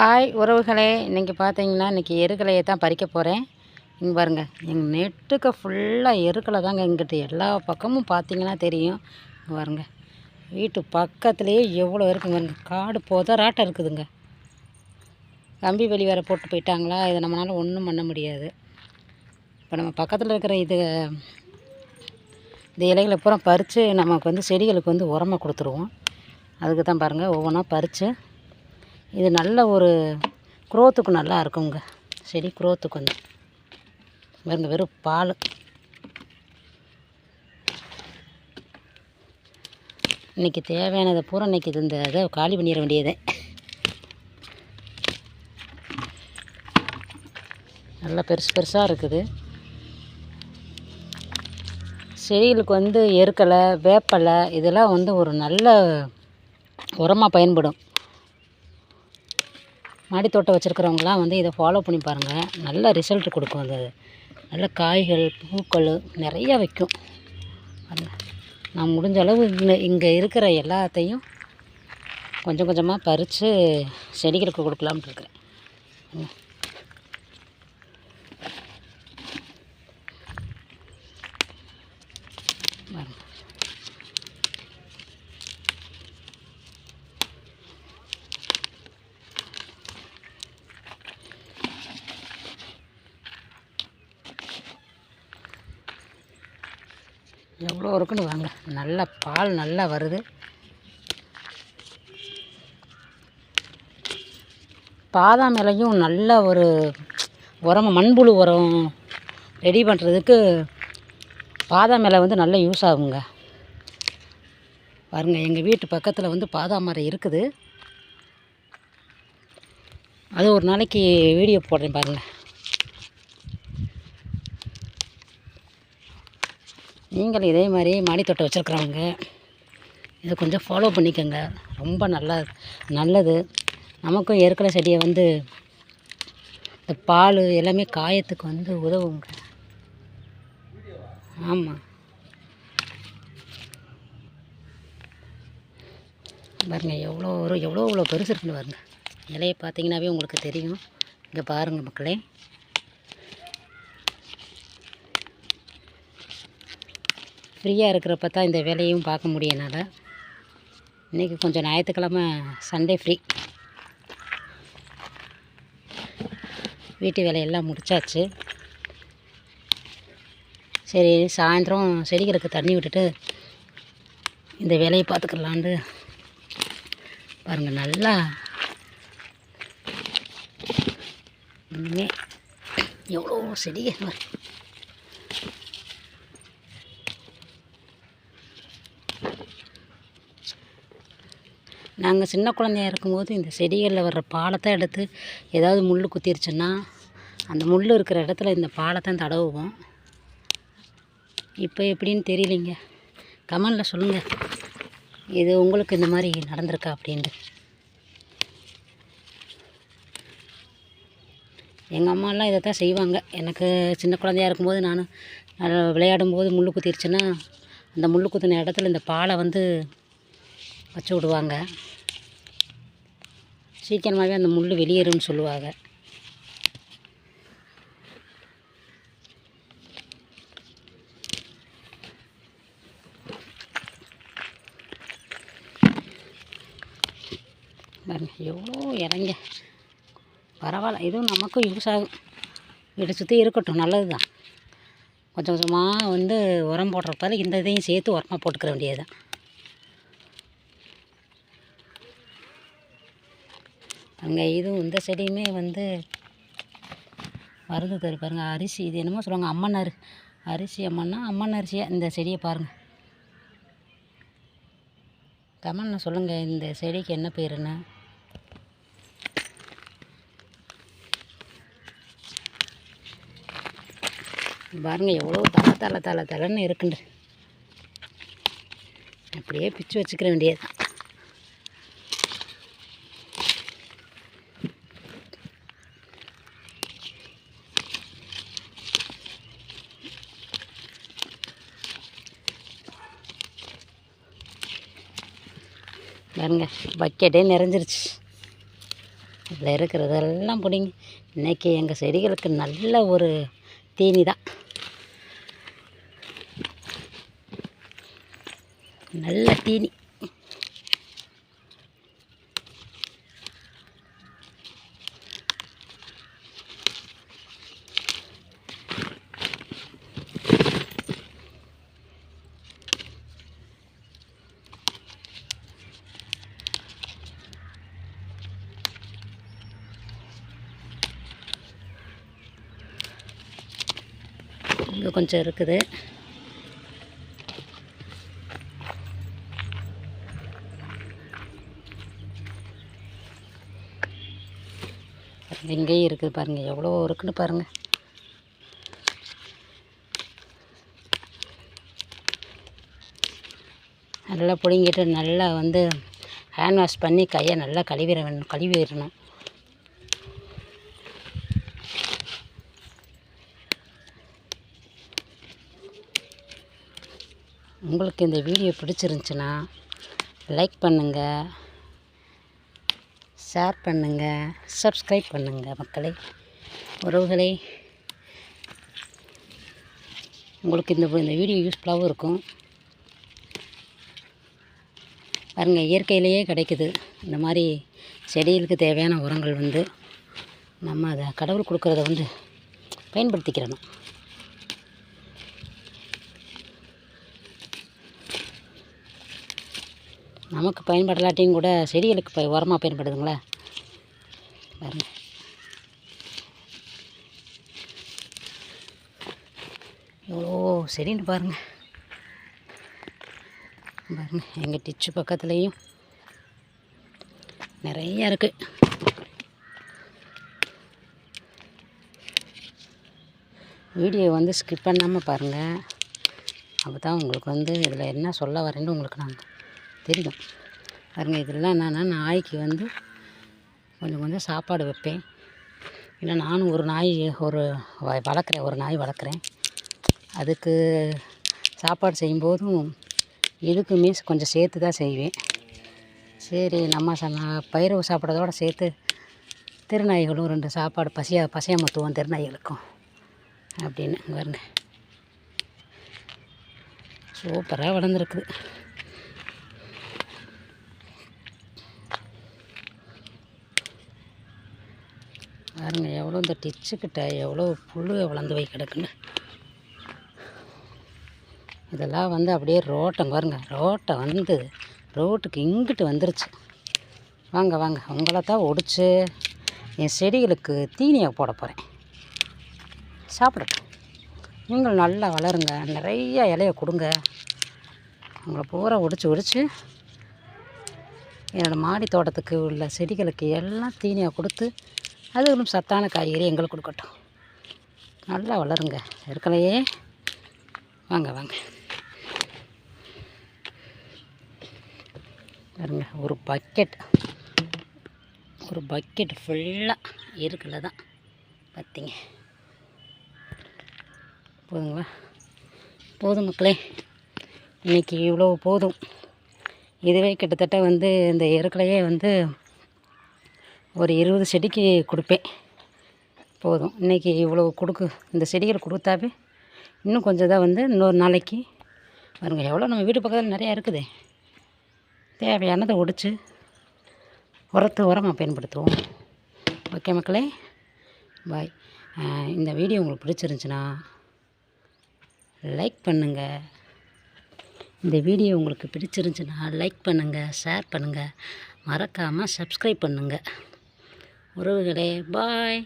Hi உறவுகளே இன்றைக்கி பார்த்தீங்கன்னா இன்றைக்கி எருக்கலையை தான் பறிக்க போகிறேன் இங்கே பாருங்க எங்கள் நெட்டுக்க ஃபுல்லாக எருக்கலை தாங்க இங்கிட்டு. எல்லா பக்கமும் பார்த்தீங்கன்னா தெரியும். பாருங்க வீட்டு பக்கத்துலேயே எவ்வளோ இருக்குங்க பாருங்க. காடு புதராட்டம் இருக்குதுங்க. கம்பி வெளி வேறு போட்டு போயிட்டாங்களா? இதை நம்மளால் ஒன்றும் பண்ண முடியாது. இப்போ நம்ம பக்கத்தில் இருக்கிற இது இந்த இலைகளை பூரா பறித்து நமக்கு வந்து செடிகளுக்கு வந்து உரமாக கொடுத்துருவோம். அதுக்கு தான் பாருங்கள் ஒவ்வொன்றா பறித்து இது நல்ல ஒரு குரோத்துக்கு நல்லா இருக்குங்க. செடி குரோத்துக்கு வந்து வெறும் வெறும் பால். இன்றைக்கி தேவையானதை பூரா இன்றைக்கி இது இந்த இதை காலி பண்ணிட வேண்டியதே. நல்லா பெருசு பெருசாக இருக்குது. செடிகளுக்கு வந்து எருக்கலை வேப்பலை இதெல்லாம் வந்து ஒரு நல்ல உரமாக பயன்படும். மாடித்தோட்டம் வச்சுருக்கிறவங்களாம் வந்து இதை ஃபாலோ பண்ணி பாருங்கள் நல்ல ரிசல்ட் கொடுக்கும் அது. நல்ல காய்கள் பூக்கள் நிறையா வைக்கும். அது நான் முடிஞ்ச அளவு இங்கே இங்கே இருக்கிற எல்லாத்தையும் கொஞ்சம் கொஞ்சமாக பறித்து செடிகளுக்கு கொடுக்கலாம்னு இருக்கிறேன் ம். பாருங்க. இவ்வளோ இருக்குன்னு வாங்க. நல்லா பால் நல்லா வருது. பாதாம் இலையும் நல்ல ஒரு உரம் மண்புழு உரம் ரெடி பண்ணுறதுக்கு பாதாம் இலை வந்து நல்லா யூஸ் ஆகுங்க. பாருங்க எங்கள் வீட்டு பக்கத்தில் வந்து பாதாம் மரம் இருக்குது. அது ஒரு நாளைக்கு வீடியோ போடுறேன் பாருங்கள் நீங்களும் இதே மாதிரி மாடித்தோட்டம் வச்சுருக்குறவங்க இதை கொஞ்சம் ஃபாலோ பண்ணிக்கோங்க. ரொம்ப நல்லா நல்லது. நமக்கும் ஏற்கனவே செடியை வந்து இந்த பால் எல்லாமே காயத்துக்கு வந்து உதவுங்க. ஆமாம் பாருங்க எவ்வளோ ஒரு எவ்வளோ எவ்வளோ பெருசு இருக்குன்னு பாருங்க. இலையை பார்த்தீங்கன்னாவே உங்களுக்கு தெரியும். இங்கே பாருங்கள் மக்களே. ஃப்ரீயாக இருக்கிறப்ப தான் இந்த வேலையும் பார்க்க முடியும் என்னால். இன்றைக்கி கொஞ்சம் ஞாயிற்றுக்கிழமை சண்டே ஃப்ரீ வீட்டு வேலையெல்லாம் முடிச்சாச்சு. சரி சாயந்தரம் செடிகளுக்கு தண்ணி விட்டுட்டு இந்த வேலையை பார்த்துக்கலான்ட்டு பாருங்கள் நல்லா இனிமே எவ்வளோ செடி நாங்கள் சின்ன குழந்தையா இருக்கும்போது இந்த செடிகளில் வர்ற பாலத்தை எடுத்து ஏதாவது முள் குத்திருச்சுன்னா அந்த முள் இருக்கிற இடத்துல இந்த பாலத்தை தடவுவோம். இப்போ எப்படின்னு தெரியலிங்க. கமெண்டில் சொல்லுங்கள் இது உங்களுக்கு இந்த மாதிரி நடந்திருக்கா அப்படின்ட்டு. எங்கள் அம்மாலாம் இதை தான் செய்வாங்க. எனக்கு சின்ன குழந்தையா இருக்கும்போது நான் விளையாடும்போது முள் குத்திருச்சுன்னா அந்த முள் குத்தின இடத்துல இந்த பாலை வந்து வச்சு விடுவாங்க. சீக்கிரமாகவே அந்த முள் வெளியேறும்னு சொல்லுவாங்க. பாருங்க எவ்வளோ இறங்க. பரவாயில்ல இதுவும் நமக்கும் யூஸ் ஆகும். வீட்டை சுற்றி இருக்கட்டும் நல்லது தான் கொஞ்சம் கொஞ்சமாக வந்து உரம் போடுறப்பால இந்த இதையும் சேர்த்து உரமாக போட்டுக்கிற வேண்டியது தான் அங்கே இதுவும் இந்த செடியுமே வந்து மருந்து தரு பாருங்கள் அரிசி இது என்னமோ சொல்லுவாங்க அம்மன் அரி அரிசி அம்மன்னா அம்மன் அரிசியாக இந்த செடியை பாருங்கள் கமெண்ட்ல சொல்லுங்கள் இந்த செடிக்கு என்ன பேருன்னு பாருங்கள் எவ்வளோ தலை தலை தலை தலைன்னு இருக்குண்டு. அப்படியே பிச்சு வச்சுக்கிற வேண்டியது தான் பாருங்க பக்கெட்டே நிறைஞ்சிருச்சு. அதில் இருக்கிறதெல்லாம் பிடிங்கி. இன்றைக்கி எங்கள் செடிகளுக்கு நல்ல ஒரு தீனி தான். நல்ல தீனி. இங்கே கொஞ்சம் இருக்குது. இங்கேயும் இருக்குது பாருங்கள் எவ்வளோ இருக்குன்னு பாருங்கள் நல்லா பிடுங்கிட்டு நல்லா வந்து ஹேண்ட் வாஷ் பண்ணி கையை நல்லா கழுவிட வேணும் கழுவிடணும். உங்களுக்கு இந்த வீடியோ பிடிச்சிருந்துச்சுன்னா லைக் பண்ணுங்கள் ஷேர் பண்ணுங்கள் சப்ஸ்கிரைப் பண்ணுங்கள் மக்களே உறவுகளே. உங்களுக்கு இந்த இந்த வீடியோ யூஸ்ஃபுல்லாகவும் இருக்கும். பாருங்கள் இயற்கையிலேயே கிடைக்குது. இந்த மாதிரி செடிகளுக்கு தேவையான உரங்கள் வந்து நம்ம அதை கடவுள் கொடுக்குறத வந்து பயன்படுத்திக்கிறணும். நமக்கு பயன்படலாட்டியும் கூட செடிகளுக்கு ப உரமாக பயன்படுதுங்களே? பாருங்க. எவ்வளோ செடின்னு பாருங்க. பாருங்க எங்கள் டிச்சு பக்கத்துலேயும் நிறைய இருக்குது வீடியோ வந்து ஸ்கிப் பண்ணாமல் பாருங்கள் அப்போ தான் உங்களுக்கு வந்து இதில் என்ன சொல்ல வரேன்னு உங்களுக்கு நாங்கள் தெரியும். பாருங்க இதெல்லாம் என்னென்னா நாய்க்கு வந்து கொஞ்சம் கொஞ்சம் சாப்பாடு வைப்பேன். இல்லை நானும் ஒரு நாய் ஒரு வ- வளர்க்குறேன் ஒரு நாய் வளர்க்குறேன். அதுக்கு சாப்பாடு செய்யும்போதும் இதுக்குமே கொஞ்சம் சேர்த்து தான் செய்வேன். சரி நம்ம ச நான் சாப்பிட்றதோட சேர்த்து திருநாய்களும் ரெண்டு சாப்பாடு பசியாக பசியமத்துவோம் திருநாய்களுக்கும். அப்படின்னு இங்க பாருங்க. சூப்பராக வளர்ந்துருக்குது. பாருங்க எவ்வளோ இந்த டிச்சுக்கிட்ட எவ்வளோ புல் வளர்ந்து போய் கிடக்குன்னு இதெல்லாம் வந்து அப்படியே ரோட்டம் பாருங்க ரோட்டை வந்து ரோட்டுக்கு இங்கிட்டு வந்துருச்சு. வாங்க வாங்க உங்களை தான் ஒடிச்சு என் செடிகளுக்கு தீனியை போட போகிறேன் சாப்பிடட்டும் நீங்கள் நல்லா வளருங்க நிறைய இலைய கொடுங்க. உங்களை பூரா ஒடிச்சு ஒடிச்சு என்னோடய மாடி தோட்டத்துக்கு உள்ள செடிகளுக்கு எல்லாம் தீனியாக கொடுத்து அதுகளும் சத்தான காய்கறி எங்களுக்கு கொடுக்கட்டும். நல்லா வளருங்க. இருக்கலையே? வாங்க வாங்க. பாருங்க ஒரு பக்கெட் ஒரு பக்கெட் ஃபுல்லாக இருக்குல்ல தான் பார்த்தீங்க போதுங்களா? போதும் மக்களே. இன்றைக்கி இவ்வளோ போதும். இதுவே கிட்டத்தட்ட வந்து இந்த எருக்கலையே வந்து ஒரு இருபது செடிக்கு கொடுப்பேன். போதும். இன்றைக்கி இவ்வளோ கொடுக்கு இந்த செடிகள் கொடுத்தாவே இன்னும் கொஞ்சம் தான் வந்து இன்னொரு நாளைக்கு வருங்க. எவ்வளோ நம்ம வீட்டு பக்கத்தில் நிறையா இருக்குதே. தேவையானதை ஒடிச்சு உரத்து உரமாக பயன்படுத்துவோம். ஓகே மக்களே? பாய் இந்த வீடியோ உங்களுக்கு பிடிச்சிருந்துச்சுன்னா லைக் பண்ணுங்கள் இந்த வீடியோ உங்களுக்கு பிடிச்சிருந்துச்சுன்னா லைக் பண்ணுங்கள் ஷேர் பண்ணுங்கள் மறக்காமல் சப்ஸ்கிரைப் பண்ணுங்கள் உறவுகளே பாய்